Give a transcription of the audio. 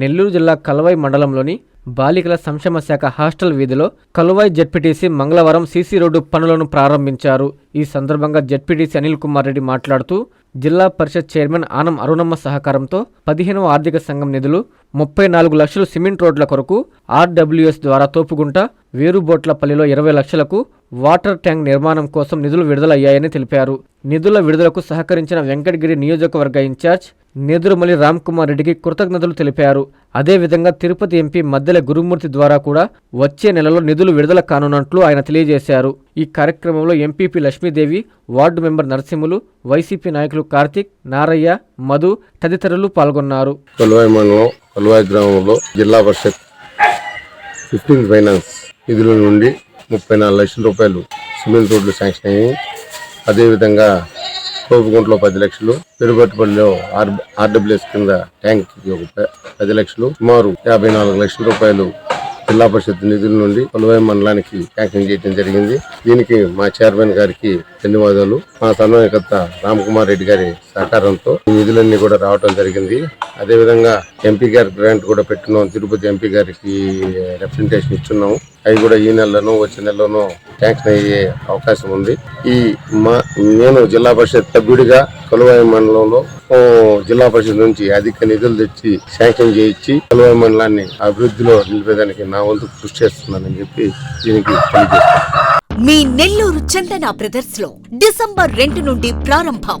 నెల్లూరు జిల్లా కల్వాయి మండలంలోని బాలికల సంక్షేమ శాఖ హాస్టల్ వీధిలో కల్వాయి జెడ్పీటీసీ మంగళవారం సీసీ రోడ్డు పనులను ప్రారంభించారు. ఈ సందర్భంగా జెడ్పీటీసీ అనిల్ కుమార్ రెడ్డి మాట్లాడుతూ జిల్లా పరిషత్ చైర్మన్ ఆనం అరుణమ్మ సహకారంతో పదిహేనవ ఆర్థిక సంఘం నిధులు ముప్పై నాలుగు లక్షలు సిమెంట్ రోడ్ల కొరకు ఆర్డబ్ల్యూఎస్ ద్వారా తోపుగుంట వేరుబోట్లపల్లిలో ఇరవై లక్షలకు వాటర్ ట్యాంక్ నిర్మాణం కోసం నిధులు విడుదలయ్యాయని తెలిపారు. నిధుల విడుదలకు సహకరించిన వెంకటగిరి నియోజకవర్గ ఇన్ఛార్జ్ నేదురుమల్లి రామ్ కుమార్ రెడ్డికి కృతజ్ఞతలు తెలిపారు. అదేవిధంగా తిరుపతి ఎంపీ మద్దెల గురుమూర్తి ద్వారా కూడా వచ్చే నెలలో నిధులు విడుదల కానున్నట్లు ఆయన తెలియజేశారు. ఈ కార్యక్రమంలో MPP Lakshmidevi ward member Narasimhulu YCP నాయకులు కార్తిక్ నారయ్య మధు తదితరులు పాల్గొన్నారు. కొలువాయి మండలం కొలువాయి గ్రామంలో జిల్లా పరిషత్ ఫిఫ్టీన్ ఫైనాన్స్ నిధుల నుండి ముప్పై నాలుగు లక్షల రూపాయలు సిమెంట్ రోడ్లు శాంక్షన్ అయ్యాయి. అదేవిధంగా తోపుగుంటలో పది లక్షలు పెరుగట్టుపల్లిలో ఆర్ ఆర్డబ్ల్యూఎస్ కింద ట్యాంక్ పది లక్షలు సుమారు యాభై నాలుగు లక్షల రూపాయలు జిల్లా పరిషత్ నిధుల నుండి కొలువాయి మండలానికి శాంక్షన్ చేయడం జరిగింది. దీనికి మా చైర్మన్ గారికి ధన్యవాదాలు. మా సమన్వయకర్త రామ్ కుమార్ రెడ్డి గారి సహకారంతో ఈ నిధులన్నీ కూడా రావటం జరిగింది. అదేవిధంగా ఎంపీ గారి గ్రాంట్ కూడా పెట్టున్నాం. తిరుపతి ఎంపీ గారికి రిప్రజెంటేషన్ ఇస్తున్నాము. అవి కూడా ఈ నెలలోనూ వచ్చే నెలలోనూ శాంక్షన్ అయ్యే అవకాశం ఉంది. ఈ మా నేను జిల్లా పరిషత్ సభ్యుడిగా కొలువాయి మండలంలో జిల్లా పరిషత్ నుంచి అధిక నిధులు తెచ్చి శాంక్షన్ చేయించి కొలువాయి మండలాన్ని అభివృద్ధిలో నిలిపేదానికి నా వంతు కృషి చేస్తున్నానని చెప్పి దీనికి పనిచేస్తాను మీ నెల్లూరు చందన బ్రదర్స్లో డిసెంబర్ రెండు నుండి ప్రారంభం.